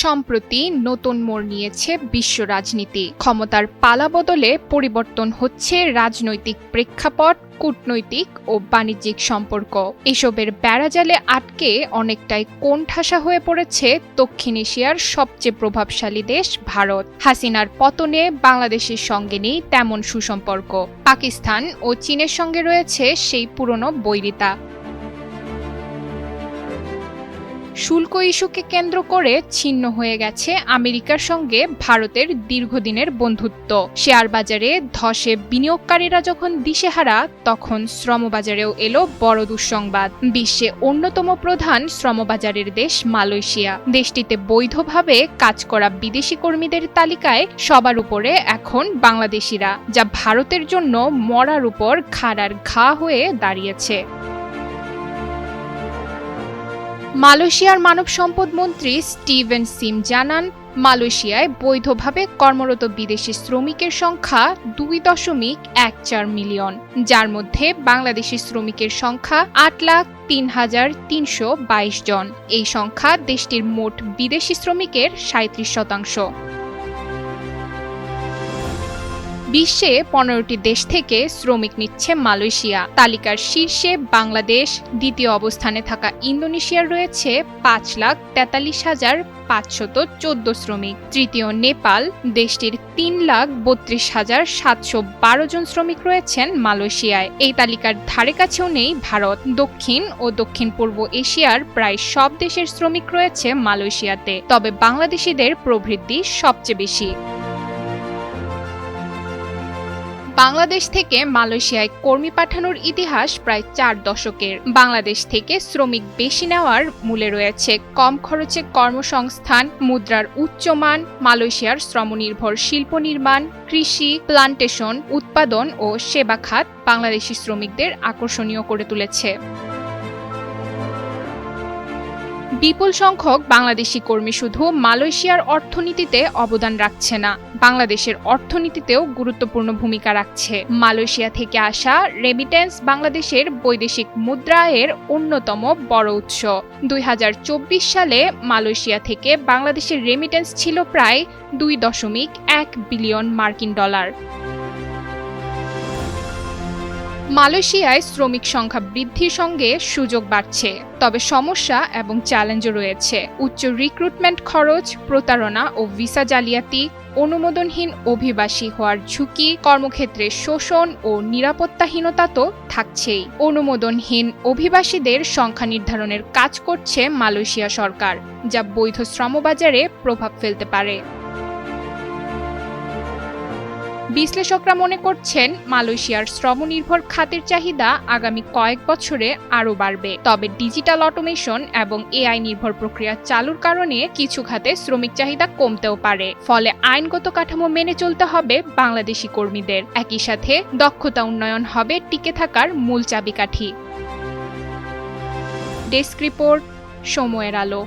সম্প্রতি নতুন মোড় নিয়েছে বিশ্ব রাজনীতি। ক্ষমতার পালা বদলে পরিবর্তন হচ্ছে রাজনৈতিক প্রেক্ষাপট, কূটনৈতিক ও বাণিজ্যিক সম্পর্ক। এসবের বেড়াজালে আটকে অনেকটাই কোণঠাসা হয়ে পড়েছে দক্ষিণ এশিয়ার সবচেয়ে প্রভাবশালী দেশ ভারত। হাসিনার পতনে বাংলাদেশের সঙ্গে নেই তেমন সুসম্পর্ক। পাকিস্তান ও চীনের সঙ্গে রয়েছে সেই পুরনো বৈরিতা। শুল্ক ইস্যুকে কেন্দ্র করে ছিন্ন হয়ে গেছে আমেরিকার সঙ্গে ভারতের দীর্ঘদিনের বন্ধুত্ব। শেয়ার বাজারে ধসে বিনিয়োগকারীরা যখন দিশেহারা, তখন শ্রমবাজারেও এলো বড় দুঃসংবাদ। বিশ্বে অন্যতম প্রধান শ্রমবাজারের দেশ মালয়েশিয়া। দেশটিতে বৈধভাবে কাজ করা বিদেশি কর্মীদের তালিকায় সবার উপরে এখন বাংলাদেশিরা, যা ভারতের জন্য মরার উপর খাড়ার ঘা হয়ে দাঁড়িয়েছে। মালয়েশিয়ার মানব সম্পদ মন্ত্রী স্টিভেন সিম জানান, মালয়েশিয়ায় বৈধভাবে কর্মরত বিদেশি শ্রমিকের সংখ্যা দুই দশমিক এক চার মিলিয়ন। যার মধ্যে বাংলাদেশি শ্রমিকের সংখ্যা আট লাখ তিন হাজার তিনশো বাইশ জন। এই সংখ্যা দেশটির মোট বিদেশি শ্রমিকের সাঁত্রিশ শতাংশ। বিশ্বে পনেরোটি দেশ থেকে শ্রমিক নিচ্ছে মালয়েশিয়া। তালিকার শীর্ষে বাংলাদেশ, দ্বিতীয় অবস্থানে থাকা ইন্দোনেশিয়ার রয়েছে পাঁচ লাখ তেতাল্লিশ হাজার পাঁচশত চোদ্দ শ্রমিক। তৃতীয় নেপাল, দেশটির তিন লাখ বত্রিশ হাজার সাতশো বারো জন শ্রমিক রয়েছেন মালয়েশিয়ায়। এই তালিকার ধারে কাছেও নেই ভারত। দক্ষিণ ও দক্ষিণ পূর্ব এশিয়ার প্রায় সব দেশের শ্রমিক রয়েছে মালয়েশিয়াতে। তবে বাংলাদেশিদের প্রবৃদ্ধি সবচেয়ে বেশি। বাংলাদেশ থেকে মালয়েশিয়ায় কর্মী পাঠানোর ইতিহাস প্রায় চার দশকের। বাংলাদেশ থেকে শ্রমিক বেশি নেওয়ার মূলে রয়েছে কম খরচে কর্মসংস্থান, মুদ্রার উচ্চমান, মালয়েশিয়ার শ্রমনির্ভর শিল্প নির্মাণ, কৃষি, প্লান্টেশন, উৎপাদন ও সেবা খাত বাংলাদেশি শ্রমিকদের আকর্ষণীয় করে তুলেছে। বিপুল সংখ্যক বাংলাদেশি কর্মী শুধু মালয়েশিয়ার অর্থনীতিতে অবদান রাখছে না, বাংলাদেশের অর্থনীতিতেও গুরুত্বপূর্ণ ভূমিকা রাখছে। মালয়েশিয়া থেকে আসা রেমিটেন্স বাংলাদেশের বৈদেশিক মুদ্রায়ের অন্যতম বড় উৎস। দুই হাজার চব্বিশ সালে মালয়েশিয়া থেকে বাংলাদেশের রেমিটেন্স ছিল প্রায় দুই দশমিক এক বিলিয়ন মার্কিন ডলার। মালয়েশিয়ায় শ্রমিক সংখ্যা বৃদ্ধির সঙ্গে সুযোগ বাড়ছে, তবে সমস্যা এবং চ্যালেঞ্জও রয়েছে। উচ্চ রিক্রুটমেন্ট খরচ, প্রতারণা ও ভিসা জালিয়াতি, অনুমোদনহীন অভিবাসী হওয়ার ঝুঁকি, কর্মক্ষেত্রে শোষণ ও নিরাপত্তাহীনতা তো থাকছেই। অনুমোদনহীন অভিবাসীদের সংখ্যা নির্ধারণের কাজ করছে মালয়েশিয়া সরকার, যা বৈধ শ্রমবাজারে প্রভাব ফেলতে পারে। বিশ্লেষকরা মনে করছেন, মালয়েশিয়ার শ্রমনির্ভর খাতের চাহিদা আগামী কয়েক বছরে আরও বাড়বে। তবে ডিজিটাল অটোমেশন এবং এআই নির্ভর প্রক্রিয়া চালুর কারণে কিছু খাতে শ্রমিক চাহিদা কমতেও পারে। ফলে আইনগত কাঠামো মেনে চলতে হবে বাংলাদেশি কর্মীদের। একই সাথে দক্ষতা উন্নয়ন হবে টিকে থাকার মূল চাবিকাঠি। ডেস্ক রিপোর্ট, সময়ের আলো।